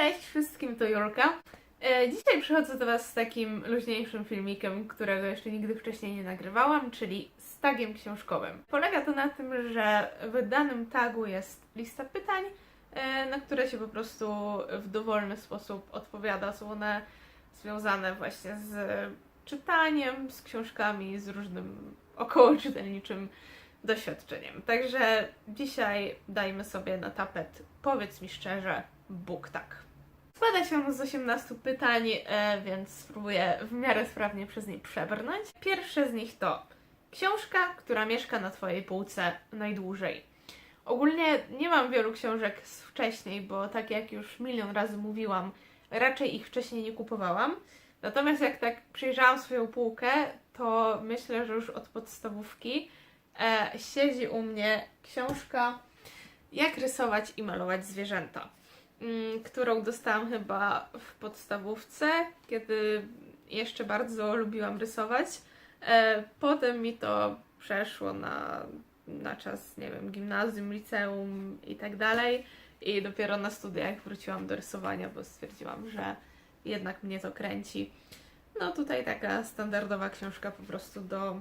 Cześć wszystkim, to Julka. E, Dzisiaj przychodzę do Was z takim luźniejszym filmikiem, którego jeszcze nigdy wcześniej nie nagrywałam, czyli z tagiem książkowym. Polega to na tym, że w danym tagu jest lista pytań, e, na które się po prostu w dowolny sposób odpowiada. Są one związane właśnie z czytaniem, z książkami, z różnym około czytelniczym doświadczeniem. Także dzisiaj dajmy sobie na tapet, powiedz mi szczerze, Bóg tak. Składa się z 18 pytań, e, więc spróbuję w miarę sprawnie przez nie przebrnąć. Pierwsze z nich to książka, która mieszka na Twojej półce najdłużej. Ogólnie nie mam wielu książek z wcześniej, bo tak jak już milion razy mówiłam, raczej ich wcześniej nie kupowałam. Natomiast jak tak przyjrzałam swoją półkę, to myślę, że już od podstawówki e, siedzi u mnie książka Jak rysować i malować zwierzęta, którą dostałam chyba w podstawówce, kiedy jeszcze bardzo lubiłam rysować. E, potem mi to przeszło na, na czas, nie wiem, gimnazjum, liceum i tak dalej. I dopiero na studiach wróciłam do rysowania, bo stwierdziłam, że jednak mnie to kręci. No tutaj taka standardowa książka po prostu do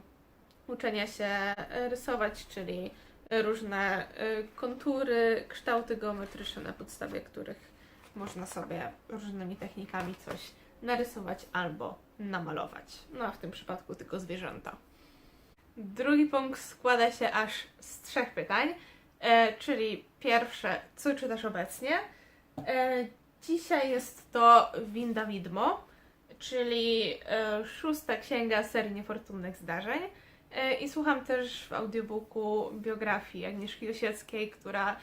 uczenia się e, rysować, czyli różne e, kontury, kształty geometryczne, na podstawie których można sobie różnymi technikami coś narysować albo namalować. No a w tym przypadku tylko zwierzęta. Drugi punkt składa się aż z trzech pytań, e, czyli pierwsze, co czytasz obecnie? E, dzisiaj jest to Winda Widmo, czyli e, szósta księga serii niefortunnych zdarzeń. E, I słucham też w audiobooku biografii Agnieszki Osieckiej, która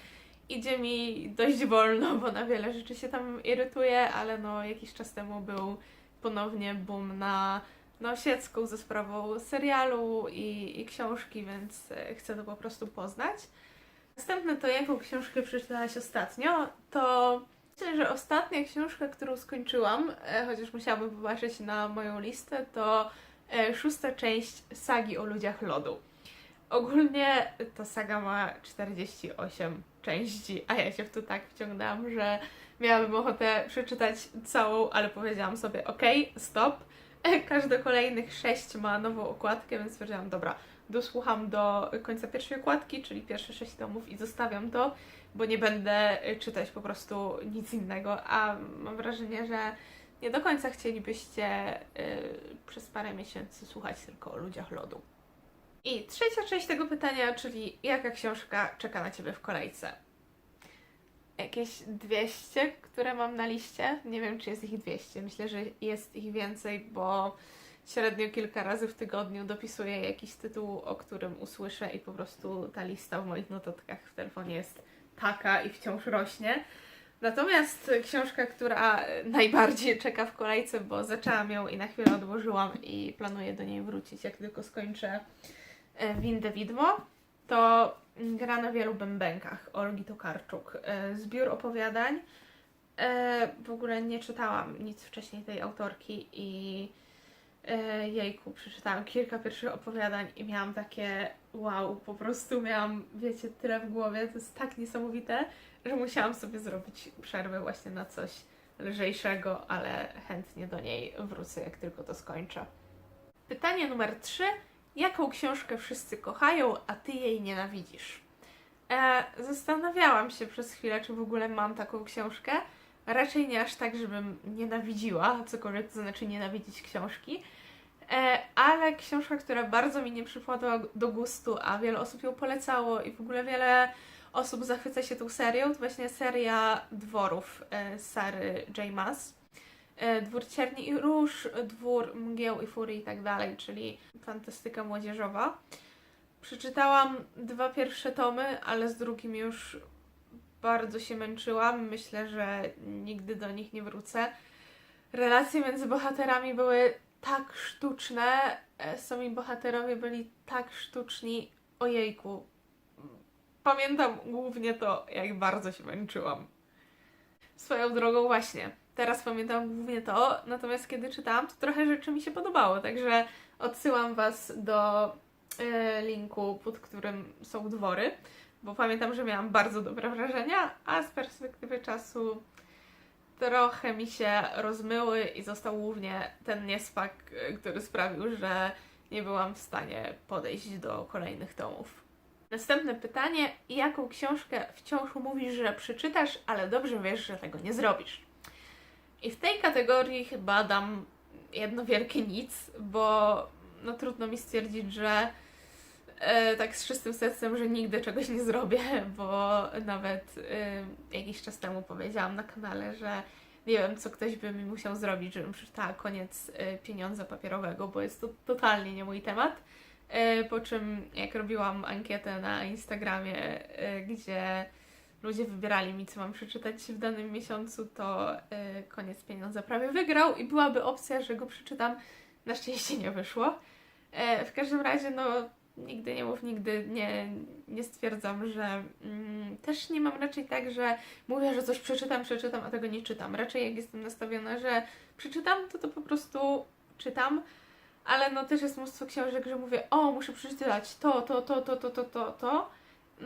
idzie mi dość wolno, bo na wiele rzeczy się tam irytuje, ale no jakiś czas temu był ponownie boom na, na Osiecką ze sprawą serialu i, i książki, więc e, chcę to po prostu poznać. Następne to, jaką książkę przeczytałaś ostatnio, to myślę, że ostatnia książka, którą skończyłam, e, chociaż musiałabym popatrzeć na moją listę, to szósta część sagi o ludziach lodu. Ogólnie ta saga ma 48 części, a ja się w to tak wciągnęłam, że miałabym ochotę przeczytać całą, ale powiedziałam sobie ok, stop. Każde kolejnych sześć ma nową okładkę, więc stwierdziłam, dobra, dosłucham do końca pierwszej okładki, czyli pierwsze sześć tomów i zostawiam to, bo nie będę czytać po prostu nic innego, a mam wrażenie, że nie do końca chcielibyście y, przez parę miesięcy słuchać tylko o ludziach lodu. I trzecia część tego pytania, czyli jaka książka czeka na Ciebie w kolejce? Jakieś 200, które mam na liście. Nie wiem, czy jest ich 200. Myślę, że jest ich więcej, bo średnio kilka razy w tygodniu dopisuję jakiś tytuł, o którym usłyszę i po prostu ta lista w moich notatkach w telefonie jest taka i wciąż rośnie. Natomiast książka, która najbardziej czeka w kolejce, bo zaczęłam ją i na chwilę odłożyłam i planuję do niej wrócić, jak tylko skończę e, Windę Widmo, to Gra na wielu bębenkach Olgi Tokarczuk. E, Zbiór opowiadań. E, W ogóle nie czytałam nic wcześniej tej autorki i jejku, przeczytałam kilka pierwszych opowiadań i miałam takie wow, po prostu miałam, wiecie, tyle w głowie, to jest tak niesamowite, że musiałam sobie zrobić przerwę właśnie na coś lżejszego, ale chętnie do niej wrócę, jak tylko to skończę. Pytanie numer 3. Jaką książkę wszyscy kochają, a ty jej nienawidzisz? E, zastanawiałam się przez chwilę, czy w ogóle mam taką książkę. Raczej nie aż tak, żebym nienawidziła, cokolwiek to znaczy nienawidzić książki. E, ale książka, która bardzo mi nie przypadła do gustu, a wiele osób ją polecało i w ogóle wiele osób zachwyca się tą serią, to właśnie seria dworów e, Sary J. Maas. E, Dwór Cierni i Róż, Dwór Mgieł i Furii i tak dalej, czyli fantastyka młodzieżowa. Przeczytałam dwa pierwsze tomy, ale z drugim już bardzo się męczyłam. Myślę, że nigdy do nich nie wrócę. Relacje między bohaterami były tak sztuczne, e, sami bohaterowie byli tak sztuczni. Ojejku. Pamiętam głównie to, jak bardzo się męczyłam. Swoją drogą właśnie. Teraz pamiętam głównie to, natomiast kiedy czytałam, to trochę rzeczy mi się podobało, także odsyłam Was do e, linku, pod którym są dwory, bo pamiętam, że miałam bardzo dobre wrażenia, a z perspektywy czasu trochę mi się rozmyły i został głównie ten niespak, y, który sprawił, że nie byłam w stanie podejść do kolejnych tomów. Następne pytanie. Jaką książkę wciąż mówisz, że przeczytasz, ale dobrze wiesz, że tego nie zrobisz? I w tej kategorii chyba dam jedno wielkie nic, bo no trudno mi stwierdzić, że e, tak z czystym sercem, że nigdy czegoś nie zrobię, bo nawet e, jakiś czas temu powiedziałam na kanale, że nie wiem, co ktoś by mi musiał zrobić, żebym przeczytała koniec e, pieniądza papierowego, bo jest to totalnie nie mój temat. E, po czym, jak robiłam ankietę na Instagramie, e, gdzie ludzie wybierali mi, co mam przeczytać w danym miesiącu, to koniec pieniądza prawie wygrał i byłaby opcja, że go przeczytam. Na szczęście nie wyszło. E, w każdym razie, no, nigdy nie mów, nigdy nie, nie stwierdzam, że mm, też nie mam raczej tak, że mówię, że coś przeczytam, przeczytam, a tego nie czytam. Raczej jak jestem nastawiona, że przeczytam, to to po prostu czytam. Ale no też jest mnóstwo książek, że mówię, o, muszę przeczytać to, to, to, to, to, to, to, to.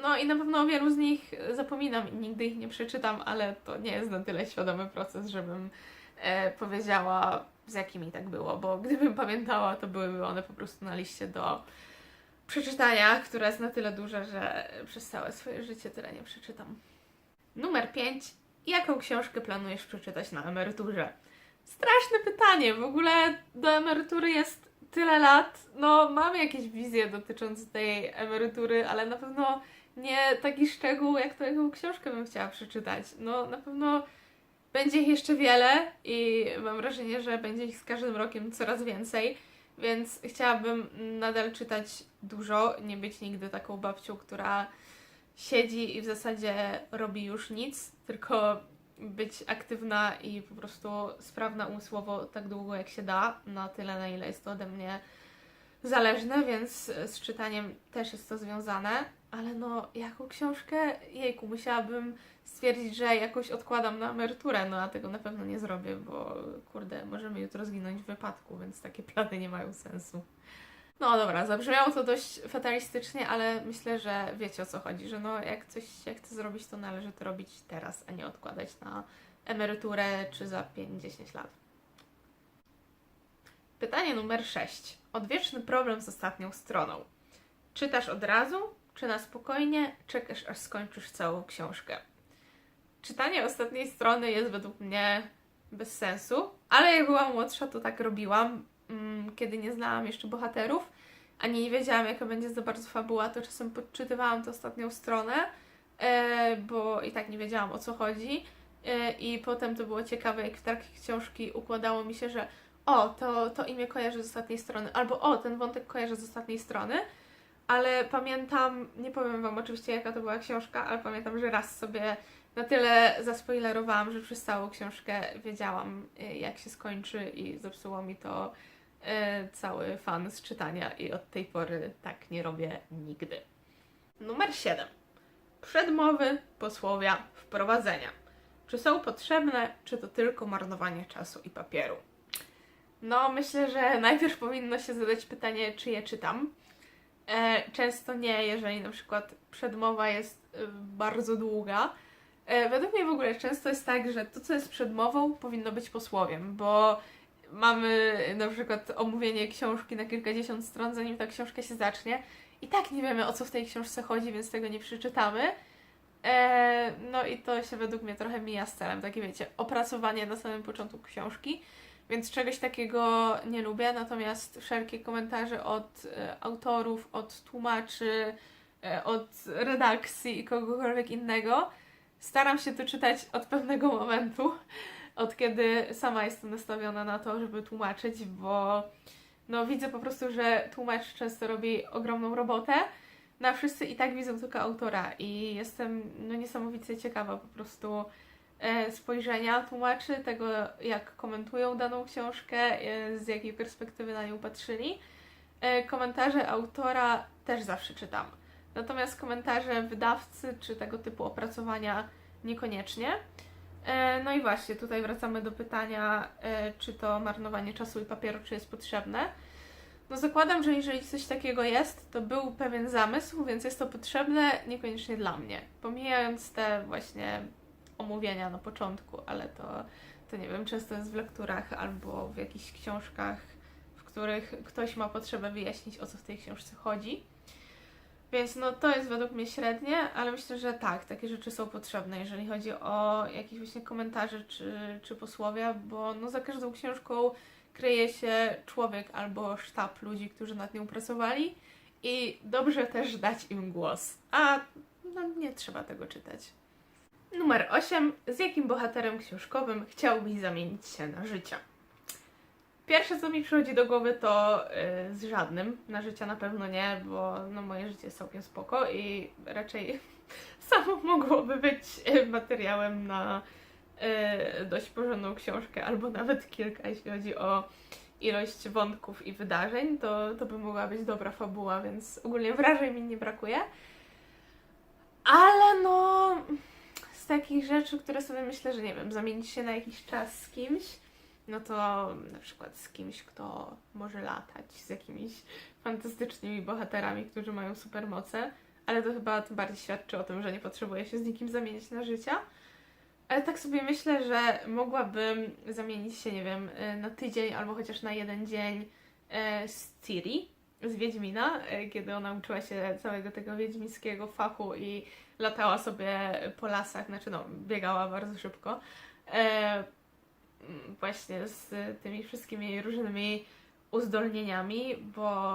No i na pewno o wielu z nich zapominam i nigdy ich nie przeczytam, ale to nie jest na tyle świadomy proces, żebym e, powiedziała, z jakimi tak było, bo gdybym pamiętała, to byłyby one po prostu na liście do przeczytania, która jest na tyle duża, że przez całe swoje życie tyle nie przeczytam. Numer 5. Jaką książkę planujesz przeczytać na emeryturze? Straszne pytanie. W ogóle do emerytury jest tyle lat. No, mam jakieś wizje dotyczące tej emerytury, ale na pewno nie taki szczegół, jak to jaką książkę bym chciała przeczytać. No, na pewno będzie ich jeszcze wiele i mam wrażenie, że będzie ich z każdym rokiem coraz więcej, więc chciałabym nadal czytać dużo, nie być nigdy taką babcią, która siedzi i w zasadzie robi już nic, tylko być aktywna i po prostu sprawna umysłowo tak długo jak się da, na tyle na ile jest to ode mnie zależne, więc z czytaniem też jest to związane, ale no jaką książkę, jejku, musiałabym stwierdzić, że jakoś odkładam na emeryturę, no a tego na pewno nie zrobię, bo kurde, możemy jutro zginąć w wypadku, więc takie plany nie mają sensu. No dobra, zabrzmiało to dość fatalistycznie, ale myślę, że wiecie o co chodzi, że no jak coś się chce zrobić, to należy to robić teraz, a nie odkładać na emeryturę czy za 5-10 lat. Pytanie numer 6. Odwieczny problem z ostatnią stroną. Czytasz od razu, czy na spokojnie czekasz, aż skończysz całą książkę? Czytanie ostatniej strony jest według mnie bez sensu, ale jak byłam młodsza, to tak robiłam, mm, kiedy nie znałam jeszcze bohaterów, ani nie wiedziałam, jaka będzie za bardzo fabuła, to czasem podczytywałam tę ostatnią stronę, e, bo i tak nie wiedziałam o co chodzi. E, I potem to było ciekawe, jak w trakcie książki układało mi się, że o, to, to imię kojarzę z ostatniej strony, albo o, ten wątek kojarzę z ostatniej strony. Ale pamiętam, nie powiem Wam oczywiście jaka to była książka, ale pamiętam, że raz sobie na tyle zaspoilerowałam, że przez całą książkę wiedziałam, y, jak się skończy i zepsuło mi to y, cały fan z czytania i od tej pory tak nie robię nigdy. Numer 7. Przedmowy, posłowia, wprowadzenia. Czy są potrzebne, czy to tylko marnowanie czasu i papieru? No, myślę, że najpierw powinno się zadać pytanie, czy je czytam. E, często nie, jeżeli na przykład przedmowa jest y, bardzo długa. E, według mnie w ogóle często jest tak, że to, co jest przedmową, powinno być posłowiem, bo mamy na przykład omówienie książki na kilkadziesiąt stron, zanim ta książka się zacznie. I tak nie wiemy, o co w tej książce chodzi, więc tego nie przeczytamy. E, no i to się według mnie trochę mija z celem, takie wiecie, opracowanie na samym początku książki. Więc czegoś takiego nie lubię, natomiast wszelkie komentarze od e, autorów, od tłumaczy, e, od redakcji i kogokolwiek innego staram się to czytać od pewnego momentu, od kiedy sama jestem nastawiona na to, żeby tłumaczyć, bo no widzę po prostu, że tłumacz często robi ogromną robotę, no a wszyscy i tak widzą tylko autora i jestem no niesamowicie ciekawa po prostu spojrzenia tłumaczy, tego jak komentują daną książkę, e, z jakiej perspektywy na nią patrzyli. E, komentarze autora też zawsze czytam. Natomiast komentarze wydawcy czy tego typu opracowania niekoniecznie. E, No i właśnie, tutaj wracamy do pytania, e, czy to marnowanie czasu i papieru, czy jest potrzebne. No zakładam, że jeżeli coś takiego jest, to był pewien zamysł, więc jest to potrzebne, niekoniecznie dla mnie. Pomijając te właśnie omówienia na początku, ale to, to nie wiem, często jest w lekturach albo w jakichś książkach, w których ktoś ma potrzebę wyjaśnić, o co w tej książce chodzi. Więc no to jest według mnie średnie, ale myślę, że tak, takie rzeczy są potrzebne, jeżeli chodzi o jakieś właśnie komentarze czy, czy posłowia, bo no za każdą książką kryje się człowiek albo sztab ludzi, którzy nad nią pracowali i dobrze też dać im głos. A no, nie trzeba tego czytać. Numer 8. Z jakim bohaterem książkowym chciałbyś zamienić się na życie? Pierwsze, co mi przychodzi do głowy, to y, z żadnym. Na życie na pewno nie, bo no, moje życie jest całkiem spoko i raczej samo mogłoby być y, materiałem na y, dość porządną książkę, albo nawet kilka, jeśli chodzi o ilość wątków i wydarzeń, to, to by mogła być dobra fabuła, więc ogólnie wrażeń mi nie brakuje. Ale no, takich rzeczy, które sobie myślę, że nie wiem, zamienić się na jakiś czas z kimś, no to na przykład z kimś, kto może latać, z jakimiś fantastycznymi bohaterami, którzy mają supermoce, ale to chyba bardziej świadczy o tym, że nie potrzebuję się z nikim zamienić na życia. Ale tak sobie myślę, że mogłabym zamienić się, nie wiem, y, na tydzień albo chociaż na jeden dzień y, z Ciri, z Wiedźmina, y, kiedy ona uczyła się całego tego wiedźmińskiego fachu i latała sobie po lasach, znaczy no, biegała bardzo szybko. E, właśnie z tymi wszystkimi różnymi uzdolnieniami, bo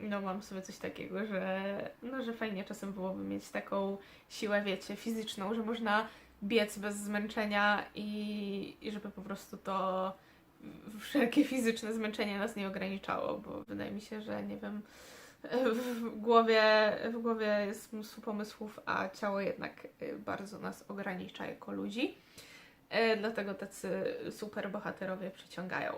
no mam sobie coś takiego, że no, że fajnie czasem byłoby mieć taką siłę, wiecie, fizyczną, że można biec bez zmęczenia i, i żeby po prostu to wszelkie fizyczne zmęczenie nas nie ograniczało, bo wydaje mi się, że nie wiem, w głowie, w głowie jest mnóstwo pomysłów, a ciało jednak y, bardzo nas ogranicza jako ludzi. E, Dlatego tacy super bohaterowie przyciągają.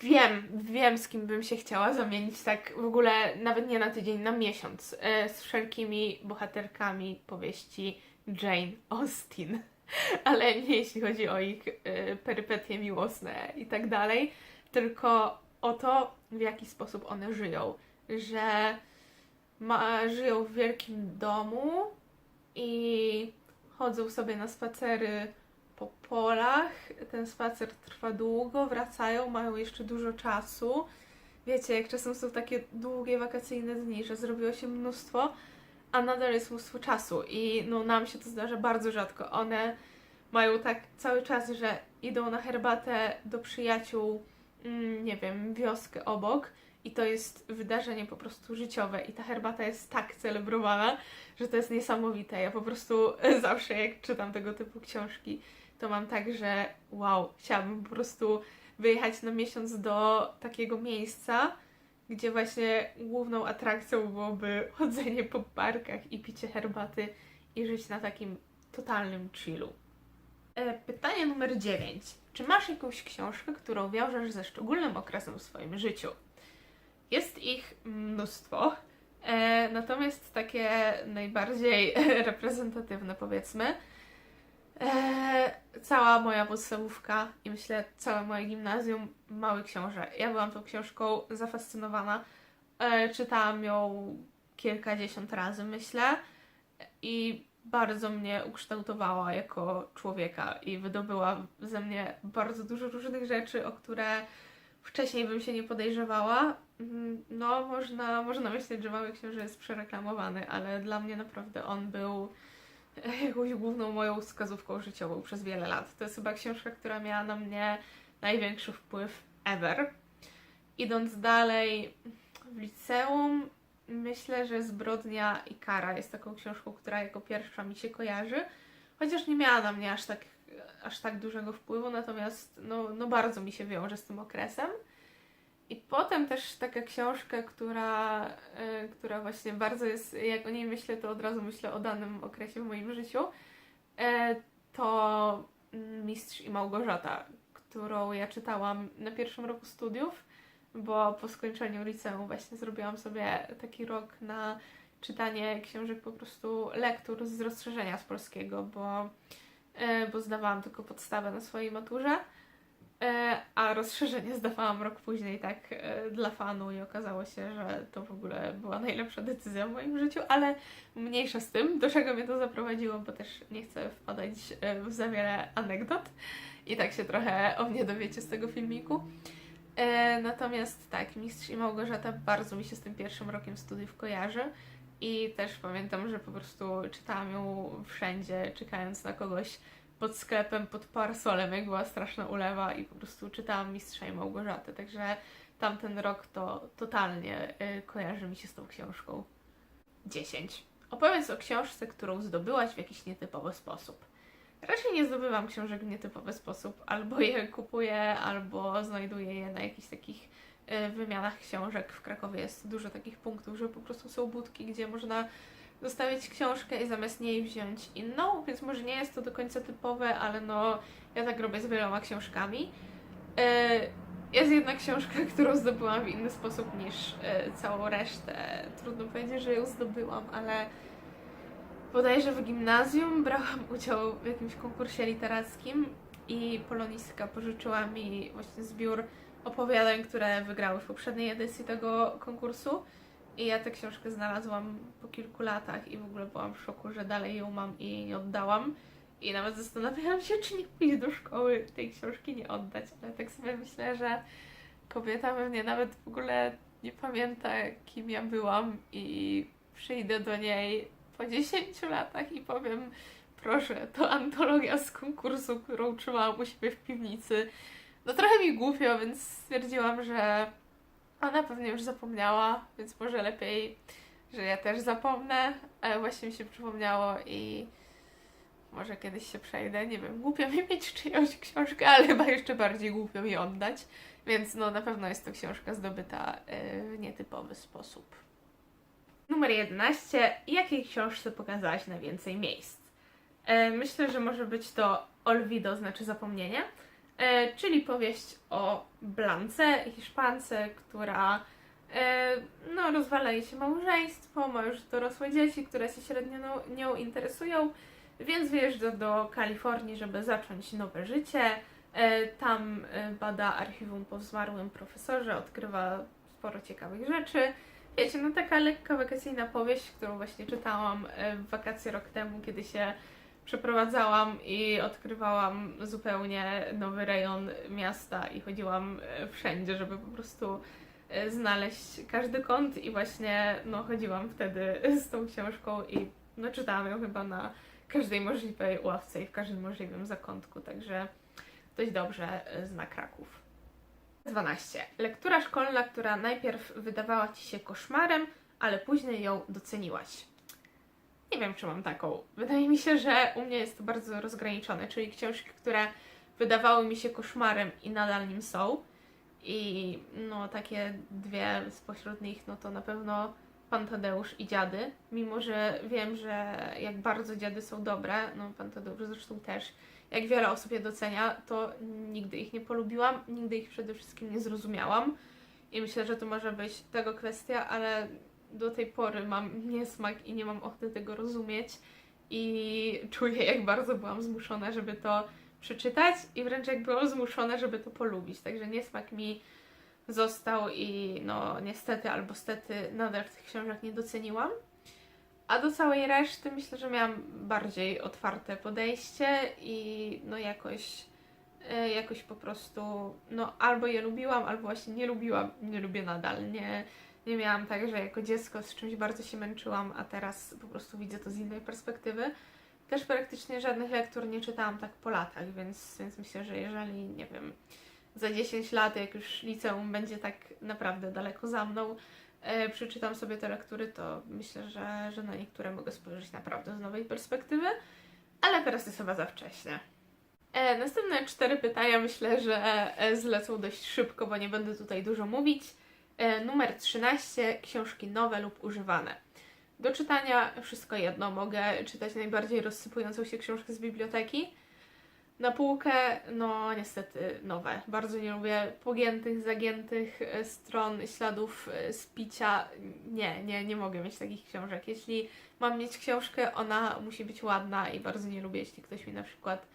Wiem, wiem z kim bym się chciała zamienić tak w ogóle nawet nie na tydzień, na miesiąc. e, Z wszelkimi bohaterkami powieści Jane Austen. Ale nie jeśli chodzi o ich perypetie miłosne i tak dalej, tylko o to, w jaki sposób one żyją. Że ma, żyją w wielkim domu i chodzą sobie na spacery po polach. Ten spacer trwa długo, wracają, mają jeszcze dużo czasu. Wiecie, jak czasem są takie długie wakacyjne dni, że zrobiło się mnóstwo, a nadal jest mnóstwo czasu i no nam się to zdarza bardzo rzadko. One mają tak cały czas, że idą na herbatę do przyjaciół, mm, nie wiem, wioskę obok i to jest wydarzenie po prostu życiowe i ta herbata jest tak celebrowana, że to jest niesamowite. Ja po prostu zawsze jak czytam tego typu książki, to mam tak, że wow, chciałabym po prostu wyjechać na miesiąc do takiego miejsca, gdzie właśnie główną atrakcją byłoby chodzenie po parkach i picie herbaty i żyć na takim totalnym chillu. E, Pytanie numer 9. Czy masz jakąś książkę, którą wiążesz ze szczególnym okresem w swoim życiu? Jest ich mnóstwo, e, natomiast takie najbardziej reprezentatywne, powiedzmy, e, cała moja podstawówka i myślę całe moje gimnazjum Mały Książę. Ja byłam tą książką zafascynowana. E, czytałam ją kilkadziesiąt razy, myślę, i bardzo mnie ukształtowała jako człowieka i wydobyła ze mnie bardzo dużo różnych rzeczy, o które wcześniej bym się nie podejrzewała. Mm, No, można, można myśleć, że Mały Książę jest przereklamowany, ale dla mnie naprawdę on był jakąś główną moją wskazówką życiową przez wiele lat. To jest chyba książka, która miała na mnie największy wpływ ever. Idąc dalej, w liceum myślę, że Zbrodnia i Kara jest taką książką, która jako pierwsza mi się kojarzy, chociaż nie miała na mnie aż tak, aż tak dużego wpływu, natomiast no, no bardzo mi się wiąże z tym okresem. I potem też taka książka, która, y, która właśnie bardzo jest, jak o niej myślę, to od razu myślę o danym okresie w moim życiu, e, to Mistrz i Małgorzata, którą ja czytałam na pierwszym roku studiów, bo po skończeniu liceum właśnie zrobiłam sobie taki rok na czytanie książek po prostu lektur z rozszerzenia z polskiego, bo, e, bo zdawałam tylko podstawę na swojej maturze. E, a rozszerzenie zdawałam rok później tak e, dla fanu i okazało się, że to w ogóle była najlepsza decyzja w moim życiu, ale mniejsza z tym, do czego mnie to zaprowadziło, bo też nie chcę wpadać e, w za wiele anegdot i tak się trochę o mnie dowiecie z tego filmiku. Natomiast tak, Mistrz i Małgorzata bardzo mi się z tym pierwszym rokiem studiów kojarzy i też pamiętam, że po prostu czytałam ją wszędzie, czekając na kogoś pod sklepem, pod parasolem, jak była straszna ulewa i po prostu czytałam Mistrza i Małgorzatę, także tamten rok to totalnie y, kojarzy mi się z tą książką. 10. Opowiedz o książce, którą zdobyłaś w jakiś nietypowy sposób. Raczej nie zdobywam książek w nietypowy sposób. Albo je kupuję, albo znajduję je na jakichś takich y, wymianach książek. W Krakowie jest dużo takich punktów, że po prostu są budki, gdzie można zostawić książkę i zamiast niej wziąć inną, więc może nie jest to do końca typowe, ale no ja tak robię z wieloma książkami. E, Jest jedna książka, którą zdobyłam w inny sposób niż e, całą resztę. Trudno powiedzieć, że ją zdobyłam, ale bodajże w gimnazjum brałam udział w jakimś konkursie literackim i Polonistka pożyczyła mi właśnie zbiór opowiadań, które wygrały w poprzedniej edycji tego konkursu. I ja tę książkę znalazłam po kilku latach i w ogóle byłam w szoku, że dalej ją mam i jej nie oddałam. I nawet zastanawiałam się, czy nie pójść do szkoły tej książki nie oddać, ale tak sobie myślę, że kobieta pewnie nawet w ogóle nie pamięta, kim ja byłam i przyjdę do niej po 10 latach i powiem, proszę, to antologia z konkursu, którą trzymałam u siebie w piwnicy. No trochę mi głupio, więc stwierdziłam, że ona pewnie już zapomniała, więc może lepiej, że ja też zapomnę. Ale właśnie mi się przypomniało i może kiedyś się przejdę. Nie wiem, głupio mi mieć czyjąś książkę, ale chyba jeszcze bardziej głupio mi oddać. Więc no na pewno jest to książka zdobyta e, w nietypowy sposób. Numer 11. Jakiej książce pokazałaś najwięcej miejsc? E, Myślę, że może być to Olvido, znaczy zapomnienie, e, czyli powieść o Blance, hiszpance, która e, no, rozwala jej się małżeństwo, ma już dorosłe dzieci, które się średnio nią interesują, więc wyjeżdża do Kalifornii, żeby zacząć nowe życie. E, Tam e, bada archiwum po zmarłym profesorze, odkrywa sporo ciekawych rzeczy. Wiecie, no taka lekka wakacyjna powieść, którą właśnie czytałam e, w wakacje rok temu, kiedy się przeprowadzałam i odkrywałam zupełnie nowy rejon miasta i chodziłam e, wszędzie, żeby po prostu e, znaleźć każdy kąt i właśnie no chodziłam wtedy z tą książką i no czytałam ją chyba na każdej możliwej ławce i w każdym możliwym zakątku, także dość dobrze e, zna Kraków. 12. Lektura szkolna, która najpierw wydawała Ci się koszmarem, ale później ją doceniłaś. Nie wiem, czy mam taką. Wydaje mi się, że u mnie jest to bardzo rozgraniczone, czyli książki, które wydawały mi się koszmarem i nadal nim są. I no takie dwie spośród nich, no to na pewno Pan Tadeusz i Dziady. Mimo, że wiem, że jak bardzo Dziady są dobre, no Pan Tadeusz zresztą też, jak wiele osób je docenia, to nigdy ich nie polubiłam, nigdy ich przede wszystkim nie zrozumiałam. I myślę, że to może być tego kwestia, ale do tej pory mam niesmak i nie mam ochoty tego rozumieć. I czuję, jak bardzo byłam zmuszona, żeby to przeczytać, i wręcz jak byłam zmuszona, żeby to polubić. Także niesmak mi został i no niestety albo stety nadal tych książek nie doceniłam. A do całej reszty myślę, że miałam bardziej otwarte podejście i no jakoś, e, jakoś po prostu, no albo je lubiłam, albo właśnie nie lubiłam, nie lubię nadal. Nie, nie miałam tak, że jako dziecko z czymś bardzo się męczyłam, a teraz po prostu widzę to z innej perspektywy. Też praktycznie żadnych lektur nie czytałam tak po latach, więc, więc myślę, że jeżeli, nie wiem, za 10 lat, jak już liceum będzie tak naprawdę daleko za mną, e, przeczytam sobie te lektury, to myślę, że, że na niektóre mogę spojrzeć naprawdę z nowej perspektywy, ale teraz jest chyba za wcześnie. E, następne cztery pytania myślę, że e, zlecą dość szybko, bo nie będę tutaj dużo mówić. E, numer 13. Książki nowe lub używane. Do czytania wszystko jedno. Mogę czytać najbardziej rozsypującą się książkę z biblioteki. Na półkę, no niestety nowe. Bardzo nie lubię pogiętych, zagiętych e, stron, śladów e, z picia. Nie, nie, nie mogę mieć takich książek. Jeśli mam mieć książkę, ona musi być ładna i bardzo nie lubię, jeśli ktoś mi na przykład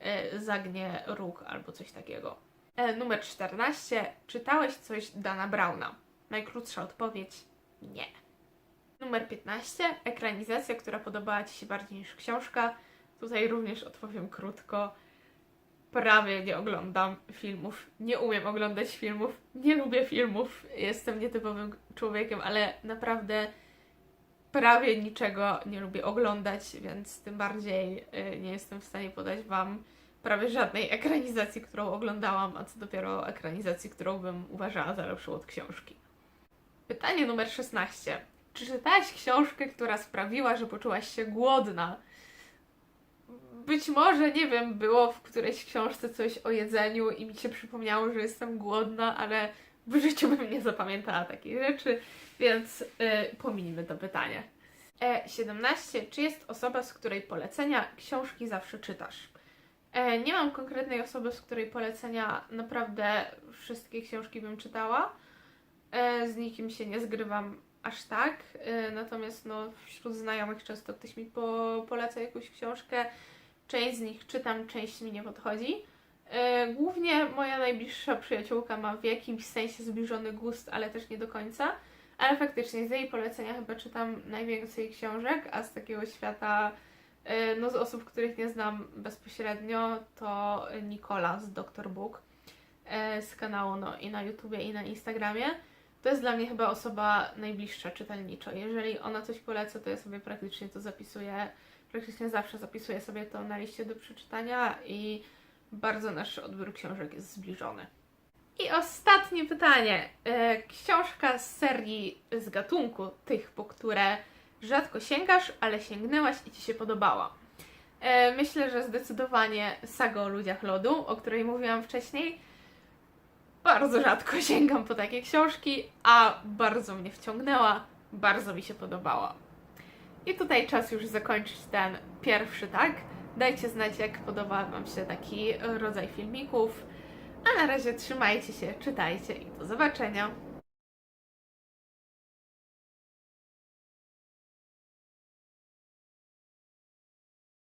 e, zagnie róg albo coś takiego. E, numer 14. Czytałeś coś Dana Browna? Najkrótsza odpowiedź nie. Numer 15. Ekranizacja, która podobała Ci się bardziej niż książka. Tutaj również odpowiem krótko. Prawie nie oglądam filmów. Nie umiem oglądać filmów. Nie lubię filmów. Jestem nietypowym człowiekiem, ale naprawdę prawie niczego nie lubię oglądać, więc tym bardziej y, nie jestem w stanie podać Wam prawie żadnej ekranizacji, którą oglądałam, a co dopiero ekranizacji, którą bym uważała za lepszą od książki. Pytanie numer 16. Czy czytałaś książkę, która sprawiła, że poczułaś się głodna? Być może, nie wiem, było w którejś książce coś o jedzeniu i mi się przypomniało, że jestem głodna, ale w życiu bym nie zapamiętała takiej rzeczy, więc y, pominijmy to pytanie. E, 17. Czy jest osoba, z której polecenia książki zawsze czytasz? E, nie mam konkretnej osoby, z której polecenia naprawdę wszystkie książki bym czytała. E, z nikim się nie zgrywam aż tak. E, natomiast no, wśród znajomych często ktoś mi po, poleca jakąś książkę. Część z nich czytam, część mi nie podchodzi. Głównie moja najbliższa przyjaciółka ma w jakimś sensie zbliżony gust, ale też nie do końca. Ale faktycznie z jej polecenia chyba czytam najwięcej książek, a z takiego świata, no z osób, których nie znam bezpośrednio, to Nikola z Dr. Book e, z kanału no, i na YouTubie i na Instagramie. To jest dla mnie chyba osoba najbliższa czytelniczo. Jeżeli ona coś poleca, to ja sobie praktycznie to zapisuję, praktycznie zawsze zapisuję sobie to na liście do przeczytania i bardzo nasz odbiór książek jest zbliżony. I ostatnie pytanie. E, Książka z serii z gatunku, tych, po które rzadko sięgasz, ale sięgnęłaś i Ci się podobała. E, Myślę, że zdecydowanie saga o ludziach lodu, o której mówiłam wcześniej. Bardzo rzadko sięgam po takie książki, a bardzo mnie wciągnęła, bardzo mi się podobała. I tutaj czas już zakończyć ten pierwszy tag. Dajcie znać, jak podoba Wam się taki rodzaj filmików. A na razie trzymajcie się, czytajcie i do zobaczenia.